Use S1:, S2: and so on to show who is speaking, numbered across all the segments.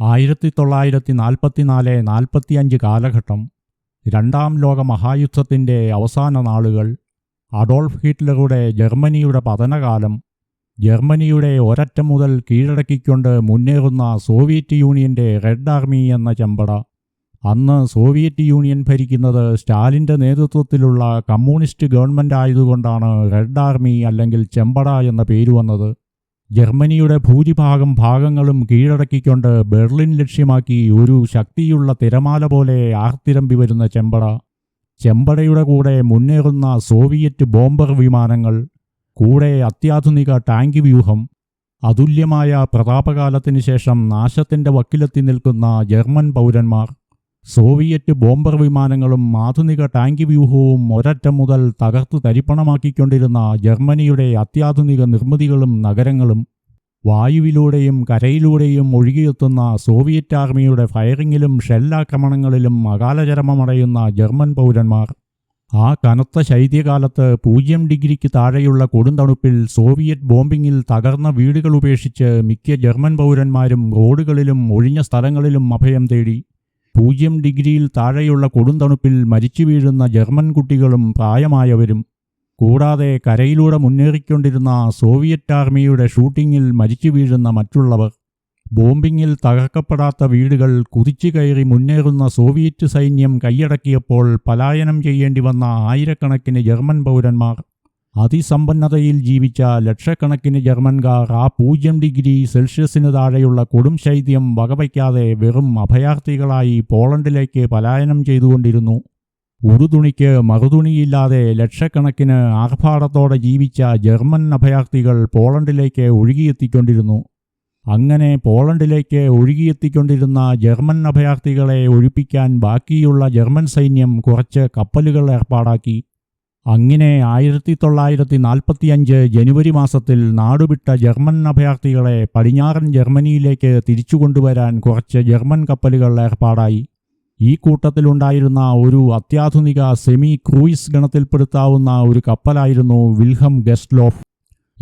S1: ആയിരത്തി തൊള്ളായിരത്തി നാൽപ്പത്തിനാല് നാൽപ്പത്തിയഞ്ച് കാലഘട്ടം രണ്ടാം ലോക മഹായുദ്ധത്തിന്റെ അവസാന നാളുകൾ അഡോൾഫ് ഹിറ്റ്ലറുടെ ജർമ്മനിയുടെ പതനകാലം ജർമ്മനിയുടെ ഒരറ്റം മുതൽ കീഴടക്കിക്കൊണ്ട് മുന്നേറുന്ന സോവിയറ്റ് യൂണിയന്റെ റെഡ് ആർമി എന്ന ചെമ്പട. അന്ന് സോവിയറ്റ് യൂണിയൻ ഭരിക്കുന്നത് സ്റ്റാലിന്റെ നേതൃത്വത്തിലുള്ള കമ്മ്യൂണിസ്റ്റ് ഗവൺമെന്റ് ആയതുകൊണ്ടാണ് റെഡ് ആർമി അല്ലെങ്കിൽ ചെമ്പട എന്ന പേര് വന്നത്. ജർമ്മനിയുടെ ഭൂരിഭാഗം ഭാഗങ്ങളും കീഴടക്കിക്കൊണ്ട് ബെർലിൻ ലക്ഷ്യമാക്കി ഒരു ശക്തിയുള്ള തിരമാല പോലെ ആർത്തിരമ്പി വരുന്ന ചെമ്പട. ചെമ്പടയുടെ കൂടെ മുന്നേറുന്ന സോവിയറ്റ് ബോംബർ വിമാനങ്ങൾ കൂടെ അത്യാധുനിക ടാങ്ക് വ്യൂഹം അതുല്യമായ പ്രതാപകാലത്തിന് ശേഷം നാശത്തിന്റെ വക്കിലെത്തി നിൽക്കുന്ന ജർമ്മൻ പൗരന്മാർ. സോവിയറ്റ് ബോംബർ വിമാനങ്ങളും ആധുനിക ടാങ്ക് വ്യൂഹവും ഒരറ്റം മുതൽ തകർത്തു തരിപ്പണമാക്കിക്കൊണ്ടിരുന്ന ജർമ്മനിയുടെ അത്യാധുനിക നിർമ്മിതികളും നഗരങ്ങളും വായുവിലൂടെയും കരയിലൂടെയും ഒഴുകിയെത്തുന്ന സോവിയറ്റ് ആർമിയുടെ ഫയറിങ്ങിലും ഷെല്ലാക്രമണങ്ങളിലും അകാലചരമമടയുന്ന ജർമ്മൻ പൗരന്മാർ. ആ കനത്ത ശൈത്യകാലത്ത് പൂജ്യം ഡിഗ്രിക്ക് താഴെയുള്ള കൊടുന്തണുപ്പിൽ സോവിയറ്റ് ബോംബിങ്ങിൽ തകർന്ന വീടുകൾ ഉപേക്ഷിച്ച് മിക്ക ജർമ്മൻ പൗരന്മാരും റോഡുകളിലും ഒഴിഞ്ഞ സ്ഥലങ്ങളിലും അഭയം തേടി. പൂജ്യം ഡിഗ്രിയിൽ താഴെയുള്ള കൊടുന്തണുപ്പിൽ മരിച്ചു വീഴുന്ന ജർമ്മൻ കുട്ടികളും പ്രായമായവരും കൂടാതെ കരയിലൂടെ മുന്നേറിക്കൊണ്ടിരുന്ന സോവിയറ്റ് ആർമിയുടെ ഷൂട്ടിങ്ങിൽ മരിച്ചു വീഴുന്ന മറ്റുള്ളവർ ബോംബിങ്ങിൽ തകർക്കപ്പെടാത്ത വീടുകൾ കുതിച്ചു കയറി മുന്നേറുന്ന സോവിയറ്റ് സൈന്യം കൈയടക്കിയപ്പോൾ പലായനം ചെയ്യേണ്ടി വന്ന ആയിരക്കണക്കിന് ജർമ്മൻ പൗരന്മാർ അതിസമ്പന്നതയിൽ ജീവിച്ച ലക്ഷക്കണക്കിന് ജർമ്മൻകാർ ആ പൂജ്യം ഡിഗ്രി സെൽഷ്യസിന് താഴെയുള്ള കൊടും ശൈത്യം വകവയ്ക്കാതെ വെറും അഭയാർത്ഥികളായി പോളണ്ടിലേക്ക് പലായനം ചെയ്തുകൊണ്ടിരുന്നു. ഉടുതുണിക്ക് മറുതുണിയില്ലാതെ ലക്ഷക്കണക്കിന് ആർഭാടത്തോടെ ജീവിച്ച ജർമ്മൻ അഭയാർത്ഥികൾ പോളണ്ടിലേക്ക് ഒഴുകിയെത്തിക്കൊണ്ടിരുന്നു. അങ്ങനെ പോളണ്ടിലേക്ക് ഒഴുകിയെത്തിക്കൊണ്ടിരുന്ന ജർമ്മൻ അഭയാർത്ഥികളെ ഒഴിപ്പിക്കാൻ ബാക്കിയുള്ള ജർമ്മൻ സൈന്യം കുറച്ച് കപ്പലുകൾ ഏർപ്പാടാക്കി. അങ്ങനെ ആയിരത്തി തൊള്ളായിരത്തി നാൽപ്പത്തിയഞ്ച് ജനുവരി മാസത്തിൽ നാടുവിട്ട ജർമ്മൻ അഭയാർത്ഥികളെ പടിഞ്ഞാറൻ ജർമ്മനിയിലേക്ക് തിരിച്ചു കൊണ്ടുവരാൻ കുറച്ച് ജർമ്മൻ കപ്പലുകൾ ഏർപ്പാടായി. ഈ കൂട്ടത്തിലുണ്ടായിരുന്ന ഒരു അത്യാധുനിക സെമി ക്രൂയിസ് ഗണത്തിൽപ്പെടുത്താവുന്ന ഒരു കപ്പലായിരുന്നു വിൽഹം ഗസ്റ്റ്ലോഫ്.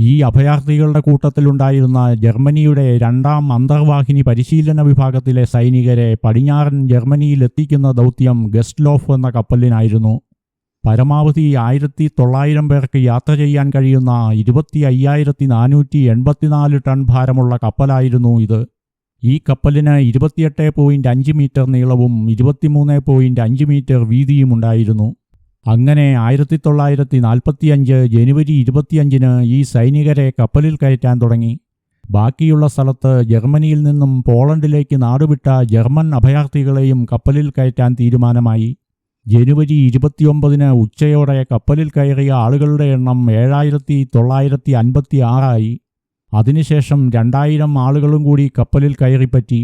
S1: ഈ അഭയാർത്ഥികളുടെ കൂട്ടത്തിലുണ്ടായിരുന്ന ജർമ്മനിയുടെ രണ്ടാം അന്തർവാഹിനി പരിശീലന വിഭാഗത്തിലെ സൈനികരെ പടിഞ്ഞാറൻ ജർമ്മനിയിലെത്തിക്കുന്ന ദൗത്യം ഗസ്റ്റ്ലോഫ് എന്ന കപ്പലിനായിരുന്നു. പരമാവധി ആയിരത്തി തൊള്ളായിരം പേർക്ക് യാത്ര ചെയ്യാൻ കഴിയുന്ന ഇരുപത്തി അയ്യായിരത്തി നാനൂറ്റി എൺപത്തിനാല് ടൺ ഭാരമുള്ള കപ്പലായിരുന്നു ഇത്. ഈ കപ്പലിന് ഇരുപത്തിയെട്ട് പോയിന്റ് അഞ്ച് മീറ്റർ നീളവും ഇരുപത്തിമൂന്ന് പോയിന്റ് അഞ്ച് മീറ്റർ വീതിയും ഉണ്ടായിരുന്നു. അങ്ങനെ ആയിരത്തി തൊള്ളായിരത്തി നാൽപ്പത്തിയഞ്ച് ജനുവരി ഇരുപത്തിയഞ്ചിന് ഈ സൈനികരെ കപ്പലിൽ കയറ്റാൻ തുടങ്ങി. ബാക്കിയുള്ള സ്ഥലത്ത് ജർമ്മനിയിൽ നിന്നും പോളണ്ടിലേക്ക് നാടുവിട്ട ജർമ്മൻ അഭയാർത്ഥികളെയും കപ്പലിൽ കയറ്റാൻ തീരുമാനമായി. ജനുവരി ഇരുപത്തിയൊമ്പതിന് ഉച്ചയോടെ കപ്പലിൽ കയറിയ ആളുകളുടെ എണ്ണം ഏഴായിരത്തി തൊള്ളായിരത്തി അൻപത്തി ആറായി അതിനുശേഷം രണ്ടായിരം ആളുകളും കൂടി കപ്പലിൽ കയറിപ്പറ്റി.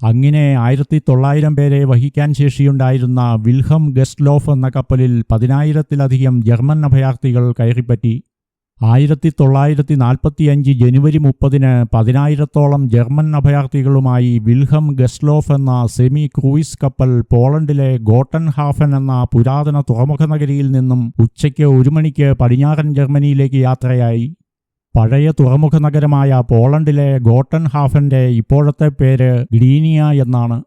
S1: അങ്ങനെ ആയിരത്തി തൊള്ളായിരം പേരെ വഹിക്കാൻ ശേഷിയുണ്ടായിരുന്ന വിൽഹം ഗസ്റ്റ്ലോഫ് എന്ന കപ്പലിൽ പതിനായിരത്തിലധികം ജർമ്മൻ അഭയാർത്ഥികൾ കയറിപ്പറ്റി. ആയിരത്തി തൊള്ളായിരത്തി നാൽപ്പത്തിയഞ്ച് ജനുവരി മുപ്പതിന് പതിനായിരത്തോളം ജർമ്മൻ അഭയാർത്ഥികളുമായി വിൽഹം ഗസ്ലോഫ് എന്ന സെമി ക്രൂയിസ് കപ്പൽ പോളണ്ടിലെ ഗോട്ടൻഹാഫൻ എന്ന പുരാതന തുറമുഖ നഗരിയിൽ നിന്നും ഉച്ചയ്ക്ക് ഒരു മണിക്ക് പടിഞ്ഞാറൻ ജർമ്മനിയിലേക്ക് യാത്രയായി. പഴയ തുറമുഖ നഗരമായ പോളണ്ടിലെ ഗോട്ടൻ ഹാഫന്റെ ഇപ്പോഴത്തെ പേര് ഗ്ലീനിയ എന്നാണ്.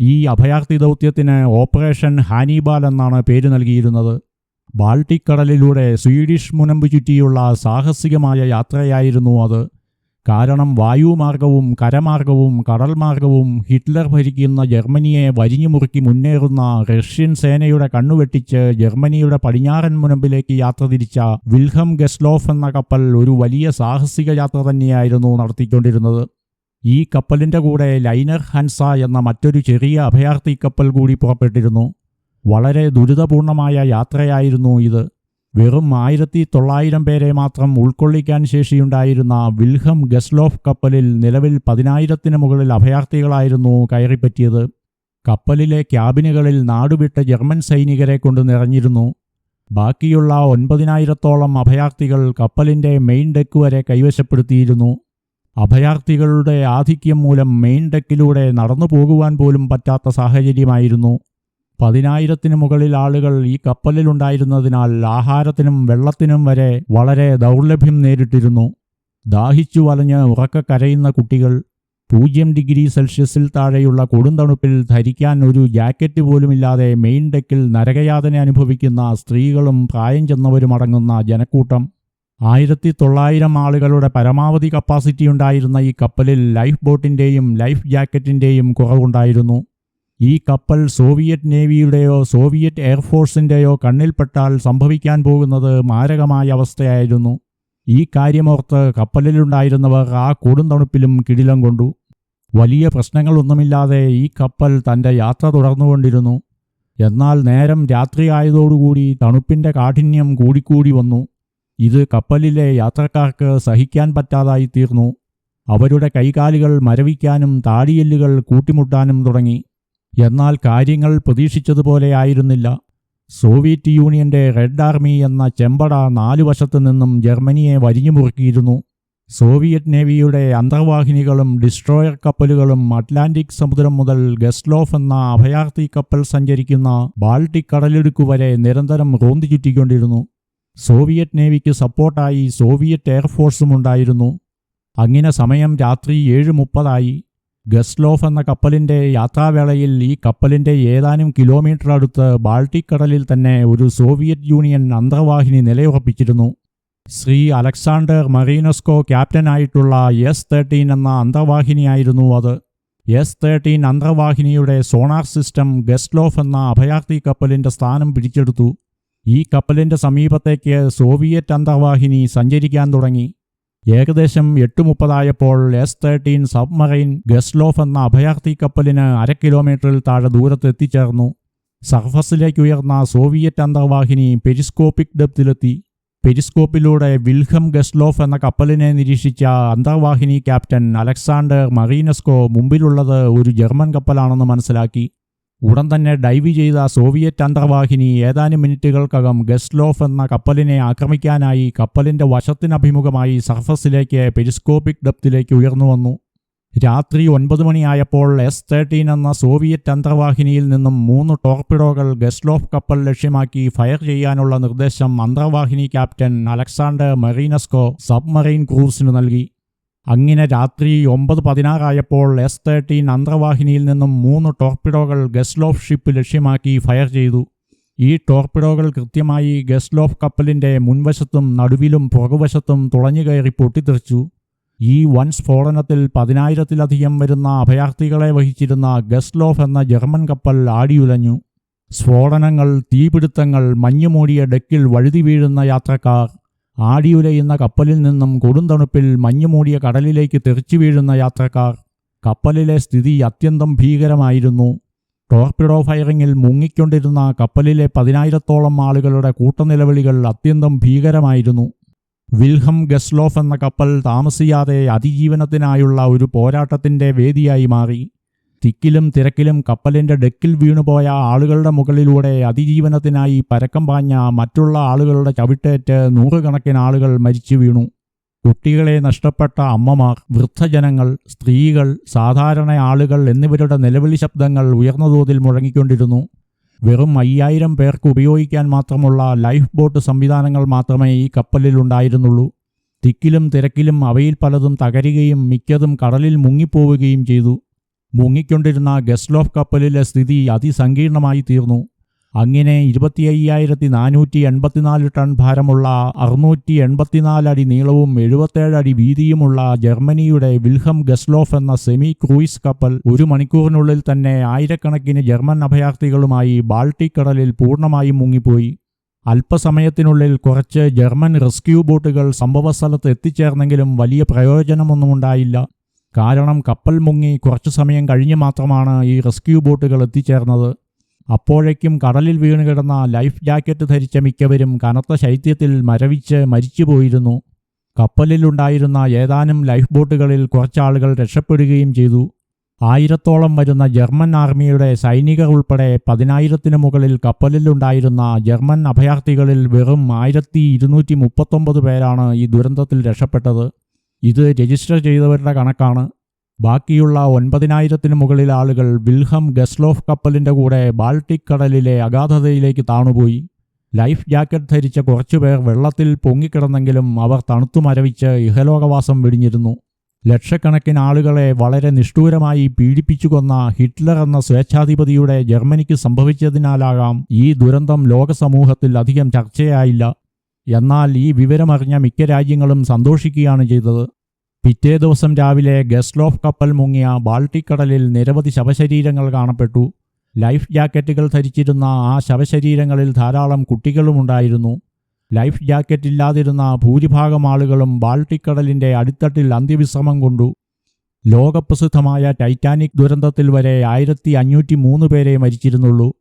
S1: ഈ അഭയാർത്ഥി ദൗത്യത്തിന് ഓപ്പറേഷൻ ഹാനിബാൽ എന്നാണ് പേര് നൽകിയിരുന്നത്. ബാൾട്ടിക് കടലിലൂടെ സ്വീഡിഷ് മുനമ്പ് ചുറ്റിയുള്ള സാഹസികമായ യാത്രയായിരുന്നു അത്. കാരണം വായുമാർഗവും കരമാർഗവും കടൽമാർഗവും ഹിറ്റ്ലർ ഭരിക്കുന്ന ജർമ്മനിയെ വരിഞ്ഞു മുറുക്കി മുന്നേറുന്ന റഷ്യൻ സേനയുടെ കണ്ണുവെട്ടിച്ച് ജർമ്മനിയുടെ പടിഞ്ഞാറൻ മുനമ്പിലേക്ക് യാത്ര തിരിച്ച വിൽഹം ഗസ്ലോഫ് എന്ന കപ്പൽ ഒരു വലിയ സാഹസിക യാത്ര തന്നെയായിരുന്നു നടത്തിക്കൊണ്ടിരുന്നത്. ഈ കപ്പലിന്റെ കൂടെ ലൈനർ ഹൻസ എന്ന മറ്റൊരു ചെറിയ അഭയാർത്ഥി കപ്പൽ കൂടി പുറപ്പെട്ടിരുന്നു. വളരെ ദുരിതപൂർണമായ യാത്രയായിരുന്നു ഇത്. വെറും ആയിരത്തി തൊള്ളായിരം പേരെ മാത്രം ഉൾക്കൊള്ളിക്കാൻ ശേഷിയുണ്ടായിരുന്ന വിൽഹം ഗസ്ലോഫ് കപ്പലിൽ നിലവിൽ പതിനായിരത്തിന് മുകളിൽ അഭയാർത്ഥികളായിരുന്നു കയറിപ്പറ്റിയത്. കപ്പലിലെ ക്യാബിനുകളിൽ നാടുവിട്ട ജർമ്മൻ സൈനികരെ കൊണ്ട് നിറഞ്ഞിരുന്നു. ബാക്കിയുള്ള ഒൻപതിനായിരത്തോളം അഭയാർത്ഥികൾ കപ്പലിന്റെ മെയിൻ ഡെക്ക് വരെ കൈവശപ്പെടുത്തിയിരുന്നു. അഭയാർത്ഥികളുടെ ആധിക്യം മൂലം മെയിൻ ഡെക്കിലൂടെ നടന്നു പോകുവാൻ പോലും പറ്റാത്ത സാഹചര്യമായിരുന്നു. പതിനായിരത്തിന് മുകളിൽ ആളുകൾ ഈ കപ്പലിലുണ്ടായിരുന്നതിനാൽ ആഹാരത്തിനും വെള്ളത്തിനും വരെ വളരെ ദൗർലഭ്യം നേരിട്ടിരുന്നു. ദാഹിച്ചു വലഞ്ഞ് ഉറക്ക കരയുന്ന കുട്ടികൾ പൂജ്യം ഡിഗ്രി സെൽഷ്യസിൽ താഴെയുള്ള കൊടുന്തണുപ്പിൽ ധരിക്കാൻ ഒരു ജാക്കറ്റ് പോലുമില്ലാതെ മെയിൻ ഡെക്കിൽ നരകയാതന അനുഭവിക്കുന്ന സ്ത്രീകളും പ്രായം ചെന്നവരും അടങ്ങുന്ന ജനക്കൂട്ടം. ആയിരത്തി തൊള്ളായിരം ആളുകളുടെ പരമാവധി കപ്പാസിറ്റി ഉണ്ടായിരുന്ന ഈ കപ്പലിൽ ലൈഫ് ബോട്ടിന്റെയും ലൈഫ് ജാക്കറ്റിന്റെയും കുറവുണ്ടായിരുന്നു. ഈ കപ്പൽ സോവിയറ്റ് നേവിയുടെയോ സോവിയറ്റ് എയർഫോഴ്സിന്റെയോ കണ്ണിൽപ്പെട്ടാൽ സംഭവിക്കാൻ പോകുന്നത് മാരകമായ അവസ്ഥയായിരുന്നു. ഈ കാര്യമോർത്ത് കപ്പലിലുണ്ടായിരുന്നവർ ആ കൊടുന്തണുപ്പിലും കിടിലം കൊണ്ടു. വലിയ പ്രശ്നങ്ങളൊന്നുമില്ലാതെ ഈ കപ്പൽ തന്റെ യാത്ര തുടർന്നുകൊണ്ടിരുന്നു. എന്നാൽ നേരം രാത്രിയായതോടുകൂടി തണുപ്പിന്റെ കാഠിന്യം കൂടിക്കൂടി വന്നു. ഇത് കപ്പലിലെ യാത്രക്കാർക്ക് സഹിക്കാൻ പറ്റാതായി തീർന്നു അവരുടെ കൈകാലുകൾ മരവിക്കാനും താടിയെല്ലുകൾ കൂട്ടിമുട്ടാനും തുടങ്ങി. എന്നാൽ കാര്യങ്ങൾ പ്രതീക്ഷിച്ചതുപോലെ ആയിരുന്നില്ല. സോവിയറ്റ് യൂണിയന്റെ റെഡ് ആർമി എന്ന ചെമ്പട നാലു വശത്തു നിന്നും ജർമ്മനിയെ വരിഞ്ഞു മുറുക്കിയിരുന്നു സോവിയറ്റ് നേവിയുടെ അന്തർവാഹിനികളും ഡിസ്ട്രോയർ കപ്പലുകളും അറ്റ്ലാന്റിക് സമുദ്രം മുതൽ ഗസ്ലോഫ് എന്ന അഭയാർത്ഥി കപ്പൽ സഞ്ചരിക്കുന്ന ബാൾട്ടിക് കടലിടുക്കു വരെ നിരന്തരം റോന്തി ചുറ്റിക്കൊണ്ടിരുന്നു. സോവിയറ്റ് നേവിക്ക് സപ്പോർട്ടായി സോവിയറ്റ് എയർഫോഴ്സും ഉണ്ടായിരുന്നു. അങ്ങനെ സമയം രാത്രി ഏഴ് മുപ്പതായി. ഗസ്ലോഫ് എന്ന കപ്പലിന്റെ യാത്രാവേളയിൽ ഈ കപ്പലിന്റെ ഏതാനും കിലോമീറ്റർ അടുത്ത് ബാൾട്ടിക് കടലിൽ തന്നെ ഒരു സോവിയറ്റ് യൂണിയൻ അന്തർവാഹിനി നിലയുറപ്പിച്ചിരുന്നു. ശ്രീ അലക്സാണ്ടർ മറീനസ്കോ ക്യാപ്റ്റനായിട്ടുള്ള എസ് തേർട്ടീൻ എന്ന അന്തർവാഹിനിയായിരുന്നു അത്. എസ് തേർട്ടീൻ അന്തർവാഹിനിയുടെ സോണാർ സിസ്റ്റം ഗസ്ലോഫ് എന്ന അഭയാർത്ഥി കപ്പലിന്റെ സ്ഥാനം പിടിച്ചെടുത്തു. ഈ കപ്പലിന്റെ സമീപത്തേക്ക് സോവിയറ്റ് അന്തർവാഹിനി സഞ്ചരിക്കാൻ തുടങ്ങി. ഏകദേശം എട്ട് മുപ്പതായപ്പോൾ എസ് തേർട്ടീൻ സബ്മറൈൻ ഗസ്ലോഫ് എന്ന അഭയാർത്ഥി കപ്പലിന് അര കിലോമീറ്ററിൽ താഴെ ദൂരത്തെത്തിച്ചേർന്നു സർഫസിലേക്ക് ഉയർന്ന സോവിയറ്റ് അന്തർവാഹിനി പെരിസ്കോപ്പിക് ഡെപ്തിലെത്തി. പെരിസ്കോപ്പിലൂടെ വിൽഹം ഗസ്ലോഫ് എന്ന കപ്പലിനെ നിരീക്ഷിച്ച അന്തർവാഹിനി ക്യാപ്റ്റൻ അലക്സാണ്ടർ മറീനസ്കോ മുമ്പിലുള്ളത് ഒരു ജർമ്മൻ കപ്പലാണെന്ന് മനസ്സിലാക്കി. ഉടൻ തന്നെ ഡൈവ് ചെയ്ത സോവിയറ്റ് അന്തർവാഹിനി ഏതാനും മിനിറ്റുകൾക്കകം ഗസ്ലോഫ് എന്ന കപ്പലിനെ ആക്രമിക്കാനായി കപ്പലിന്റെ വശത്തിനഭിമുഖമായി സർഫസിലേക്ക് പെരിസ്കോപ്പിക് ഡെപ്തിലേക്ക് ഉയർന്നു വന്നു. രാത്രി ഒൻപത് മണിയായപ്പോൾ എസ് തേർട്ടീൻ എന്ന സോവിയറ്റ് അന്തർവാഹിനിയിൽ നിന്നും മൂന്ന് ടോർപിഡോകൾ ഗസ്ലോഫ് കപ്പൽ ലക്ഷ്യമാക്കി ഫയർ ചെയ്യാനുള്ള നിർദ്ദേശം അന്തർവാഹിനി ക്യാപ്റ്റൻ അലക്സാണ്ടർ മെറീനസ്കോ സബ്മറൈൻ ക്രൂസിന് നൽകി. അങ്ങനെ രാത്രി ഒമ്പത് പതിനാറായപ്പോൾ എസ് തേർട്ടീൻ അന്തർവാഹിനിയിൽ നിന്നും മൂന്ന് ടോർപിഡോകൾ ഗസ്ലോഫ് ഷിപ്പ് ലക്ഷ്യമാക്കി ഫയർ ചെയ്തു. ഈ ടോർപിഡോകൾ കൃത്യമായി ഗസ്ലോഫ് കപ്പലിന്റെ മുൻവശത്തും നടുവിലും പുറകുവശത്തും തുളഞ്ഞുകയറി പൊട്ടിത്തെറിച്ചു. ഈ വൻ സ്ഫോടനത്തിൽ പതിനായിരത്തിലധികം വരുന്ന അഭയാർത്ഥികളെ വഹിച്ചിരുന്ന ഗസ്ലോഫ് എന്ന ജർമ്മൻ കപ്പൽ ആടിയുലഞ്ഞു. സ്ഫോടനങ്ങൾ തീപിടുത്തങ്ങൾ മഞ്ഞുമൂടിയ ഡെക്കിൽ വഴുതി വീഴുന്ന യാത്രക്കാർ. ആടിയുലയുന്ന കപ്പലിൽ നിന്നും കൊടുന്തണുപ്പിൽ മഞ്ഞുമൂടിയ കടലിലേക്ക് തെറിച്ചു വീഴുന്ന യാത്രക്കാർ. കപ്പലിലെ സ്ഥിതി അത്യന്തം ഭീകരമായിരുന്നു. ടോർപിഡോ ഫയറിങ്ങിൽ മുങ്ങിക്കൊണ്ടിരുന്ന കപ്പലിലെ പതിനായിരത്തോളം ആളുകളുടെ കൂട്ടനിലവിളികൾ അത്യന്തം ഭീകരമായിരുന്നു. വിൽഹം ഗസ്ലോഫ് എന്ന കപ്പൽ താമസിയാതെ അതിജീവനത്തിനായുള്ള ഒരു പോരാട്ടത്തിന്റെ വേദിയായി മാറി. തിക്കിലും തിരക്കിലും കപ്പലിന്റെ ഡെക്കിൽ വീണുപോയ ആളുകളുടെ മുകളിലൂടെ അതിജീവനത്തിനായി പരക്കം പാഞ്ഞ മറ്റുള്ള ആളുകളുടെ ചവിട്ടേറ്റ് നൂറുകണക്കിന് ആളുകൾ മരിച്ചു വീണു. കുട്ടികളെ നഷ്ടപ്പെട്ട അമ്മമാർ വൃദ്ധജനങ്ങൾ സ്ത്രീകൾ സാധാരണ ആളുകൾ എന്നിവരുടെ നിലവിളി ശബ്ദങ്ങൾ ഉയർന്ന തോതിൽ മുഴങ്ങിക്കൊണ്ടിരുന്നു. വെറും അയ്യായിരം പേർക്ക് ഉപയോഗിക്കാൻ മാത്രമുള്ള ലൈഫ് ബോട്ട് സംവിധാനങ്ങൾ മാത്രമേ ഈ കപ്പലിൽ ഉണ്ടായിരുന്നുള്ളൂ. തിക്കിലും തിരക്കിലും അവയിൽ പലതും തകരുകയും മിക്കതും കടലിൽ മുങ്ങിപ്പോവുകയും ചെയ്തു. മുങ്ങിക്കൊണ്ടിരുന്ന ഗസ്ലോഫ് കപ്പലിലെ സ്ഥിതി അതിസങ്കീർണമായി തീർന്നു. അങ്ങനെ ഇരുപത്തി അയ്യായിരത്തി നാനൂറ്റി എൺപത്തിനാല് ടൺ ഭാരമുള്ള അറുന്നൂറ്റി എൺപത്തിനാല് അടി നീളവും എഴുപത്തേഴ് അടി വീതിയുമുള്ള ജർമ്മനിയുടെ വിൽഹം ഗസ്ലോഫ് എന്ന സെമി ക്രൂയിസ് കപ്പൽ ഒരു മണിക്കൂറിനുള്ളിൽ തന്നെ ആയിരക്കണക്കിന് ജർമ്മൻ അഭയാർത്ഥികളുമായി ബാൾട്ടിക് കടലിൽ പൂർണമായും മുങ്ങിപ്പോയി. അല്പസമയത്തിനുള്ളിൽ കുറച്ച് ജർമ്മൻ റെസ്ക്യൂ ബോട്ടുകൾ സംഭവസ്ഥലത്ത് എത്തിച്ചേർന്നെങ്കിലും വലിയ പ്രയോജനമൊന്നുമുണ്ടായില്ല കാരണം കപ്പൽ മുങ്ങി കുറച്ചു സമയം കഴിഞ്ഞ് മാത്രമാണ് ഈ റെസ്ക്യൂ ബോട്ടുകൾ എത്തിച്ചേർന്നത്. അപ്പോഴേക്കും കടലിൽ വീണ് കിടന്ന ലൈഫ് ജാക്കറ്റ് ധരിച്ച മിക്കവരും കനത്ത ശൈത്യത്തിൽ മരവിച്ച് മരിച്ചുപോയിരുന്നു. കപ്പലിലുണ്ടായിരുന്ന ഏതാനും ലൈഫ് ബോട്ടുകളിൽ കുറച്ചാളുകൾ രക്ഷപ്പെടുകയും ചെയ്തു. ആയിരത്തോളം വരുന്ന ജർമ്മൻ ആർമിയുടെ സൈനികർ ഉൾപ്പെടെ പതിനായിരത്തിന് മുകളിൽ കപ്പലിലുണ്ടായിരുന്ന ജർമ്മൻ അഭയാർത്ഥികളിൽ വെറും ആയിരത്തി ഇരുന്നൂറ്റി മുപ്പത്തൊമ്പത് പേരാണ് ഈ ദുരന്തത്തിൽ രക്ഷപ്പെട്ടത്. ഇത് രജിസ്റ്റർ ചെയ്തവരുടെ കണക്കാണ്. ബാക്കിയുള്ള ഒൻപതിനായിരത്തിന് മുകളിൽ ആളുകൾ വിൽഹം ഗസ്ലോഫ് കപ്പലിന്റെ കൂടെ ബാൾട്ടിക് കടലിലെ അഗാധതയിലേക്ക് താണുപോയി. ലൈഫ് ജാക്കറ്റ് ധരിച്ച കുറച്ചുപേർ വെള്ളത്തിൽ പൊങ്ങിക്കിടന്നെങ്കിലും അവർ തണുത്തു മരവിച്ച് ഇഹലോകവാസം വെടിഞ്ഞിരുന്നു ലക്ഷക്കണക്കിന് ആളുകളെ വളരെ നിഷ്ഠൂരമായി പീഡിപ്പിച്ചു കൊന്ന ഹിറ്റ്ലർ എന്ന സ്വേച്ഛാധിപതിയുടെ ജർമ്മനിക്ക് സംഭവിച്ചതിനാലാകാം ഈ ദുരന്തം ലോകസമൂഹത്തിൽ അധികം ചർച്ചയായില്ല. എന്നാൽ ഈ വിവരമറിഞ്ഞ മിക്ക രാജ്യങ്ങളും സന്തോഷിക്കുകയാണ് ചെയ്തത്. പിറ്റേ ദിവസം രാവിലെ ഗസ്ലോഫ് കപ്പൽ മുങ്ങിയ ബാൾട്ടിക് കടലിൽ നിരവധി ശവശരീരങ്ങൾ കാണപ്പെട്ടു. ലൈഫ് ജാക്കറ്റുകൾ ധരിച്ചിരുന്ന ആ ശവശരീരങ്ങളിൽ ധാരാളം കുട്ടികളുമുണ്ടായിരുന്നു ലൈഫ് ജാക്കറ്റ് ഇല്ലാതിരുന്ന ഭൂരിഭാഗം ആളുകളും ബാൾട്ടിക് കടലിന്റെ അടിത്തട്ടിൽ അന്ത്യവിശ്രമം കൊണ്ടു. ലോകപ്രസിദ്ധമായ ടൈറ്റാനിക് ദുരന്തത്തിൽ വരെ ആയിരത്തി അഞ്ഞൂറ്റി മൂന്ന് പേരെ മരിച്ചിരുന്നുള്ളൂ.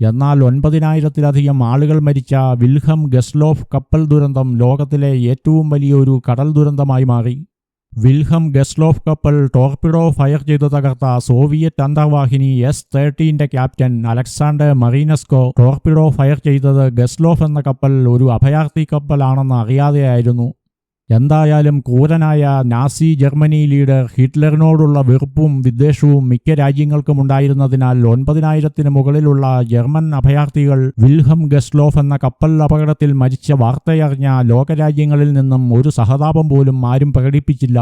S1: എന്നാൽ ഒൻപതിനായിരത്തിലധികം ആളുകൾ മരിച്ച വിൽഹം ഗസ്ലോഫ് കപ്പൽ ദുരന്തം ലോകത്തിലെ ഏറ്റവും വലിയൊരു കടൽ ദുരന്തമായി മാറി. വിൽഹം ഗസ്ലോഫ് കപ്പൽ ടോർപിഡോ ഫയർ ചെയ്തു തകർത്ത സോവിയറ്റ് അന്തർവാഹിനി S തേർട്ടീന്റെ captain Alexander Marinesko torpedo fire ചെയ്തത് ഗസ്ലോഫ് എന്ന കപ്പൽ ഒരു അഭയാർത്ഥി കപ്പലാണെന്ന് അറിയാതെയായിരുന്നു. എന്തായാലും ക്രൂരനായ നാസി ജർമ്മനി ലീഡർ ഹിറ്റ്ലറിനോടുള്ള വെറുപ്പും വിദ്വേഷവും മിക്ക രാജ്യങ്ങൾക്കും ഉണ്ടായിരുന്നതിനാൽ ഒൻപതിനായിരത്തിന് മുകളിലുള്ള ജർമ്മൻ അഭയാർത്ഥികൾ വിൽഹം ഗസ്ലോഫ് എന്ന കപ്പൽ അപകടത്തിൽ മരിച്ച വാർത്തയറിഞ്ഞ ലോകരാജ്യങ്ങളിൽ നിന്നും ഒരു സഹതാപം പോലും ആരും പ്രകടിപ്പിച്ചില്ല.